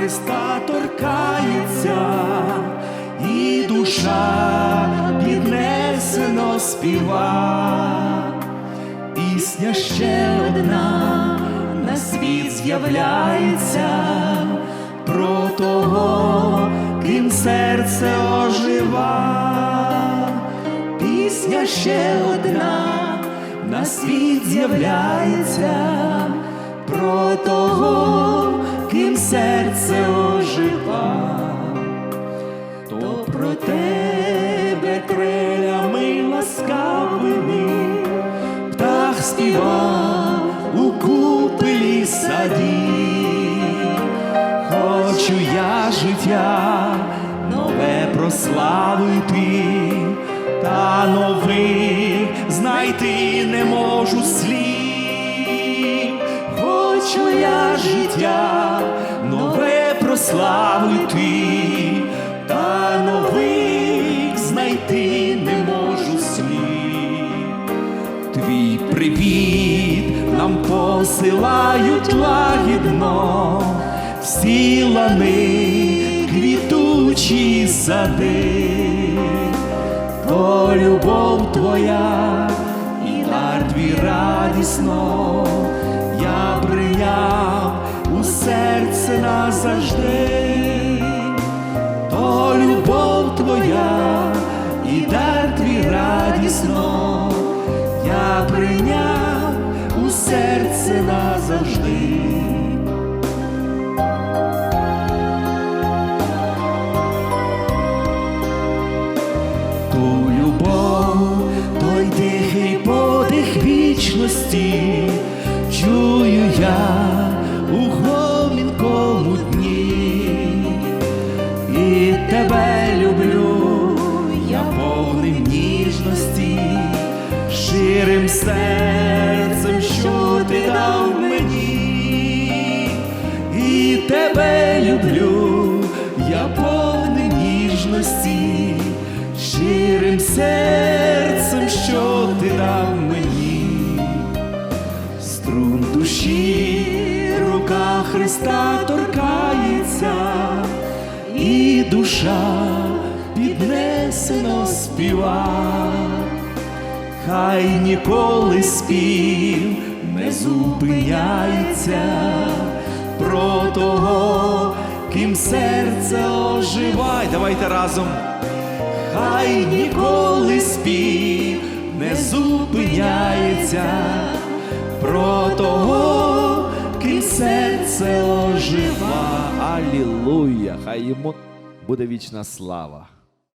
Христа торкається, і душа піднесено співа. Пісня ще одна на світ з'являється про того, ким серце ожива. Пісня ще одна на світ з'являється про того, ким серце ожива, то про тебе крилями ласкавими птах співав життя нове прославити, та нових знайти не можу слів. Хочу я життя нове прославити, та нових знайти не можу слів. Твій привіт нам посилають лагідно, всі лани, квітучі сади, то любов твоя і дар твій радісно, я прийняв у серце назавжди. То любов твоя і дар твій радісно, я прийняв у серце назавжди. Ту любов, той тихий подих вічності, чую я у гомінкому дні. І тебе люблю, я повним ніжності, ширим серцем, що ти дав мені, і тебе люблю, я повним ніжності, ширим серцем, що ти дав мені струн душі, рука Христа торкається, і душа піднесено співа, хай ніколи спів не зупиняється про того, ким серце оживай. Давайте разом. Хай ніколи спів не зупиняється про того, ким серце ожива. Алілуя! Хай йому буде вічна слава.